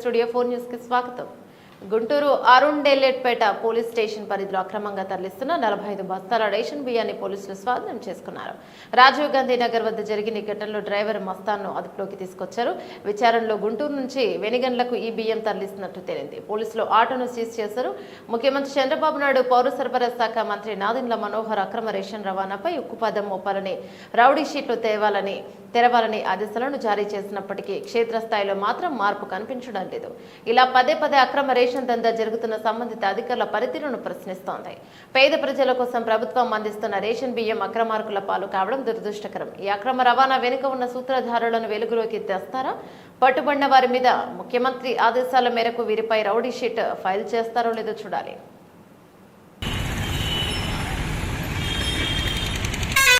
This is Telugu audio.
స్టూడియో ఫోర్ న్యూస్కి స్వాగతం. Guntur Arundelpet police station పరిధిలో అక్రమంగా తరలిస్తున్న నలభై ఐదు బస్తాల రేషన్ బియ్యాన్ని పోలీసులు స్వాధీనం చేసుకున్నారు. రాజీవ్ గాంధీ నగర్ వద్ద జరిగిన ఘటనలో డ్రైవర్ మస్తాన్ను అదుపులోకి తీసుకొచ్చారు. విచారణలో గుంటూరు నుంచి వెనిగండ్లకు ఈ బియ్యం తరలిస్తున్నట్టు తేలింది. పోలీసులు ఆటోను సీజ్ చేశారు. ముఖ్యమంత్రి చంద్రబాబు నాయుడు పౌర సరఫరా శాఖ మంత్రి నాదిండ్ల మనోహర్ అక్రమ రేషన్ రవాణాపై ఉక్కుపాదం మోపాలని రౌడీ షీట్లు తేవాలని తెరవాలని ఆదేశాలను జారీ చేసినప్పటికీ క్షేత్రస్థాయిలో మాత్రం మార్పు కనిపించడం లేదు. ఇలా పదే పదే అక్రమ రేషన్ దందా జరుగుతున్న సంబంధిత అధికారుల పనితీరును ప్రశ్నిస్తోంది. పేద ప్రజల కోసం ప్రభుత్వం అందిస్తున్న రేషన్ బియ్యం అక్రమార్కుల పాలు కావడం దురదృష్టకరం. ఈ అక్రమ రవాణా వెనుక ఉన్న సూత్రధారులను వెలుగులోకి తెస్తారా? పట్టుబడిన వారి మీద ముఖ్యమంత్రి ఆదేశాల మేరకు వీరిపై రౌడీ షీట్ ఫైల్ చేస్తారో లేదో చూడాలి.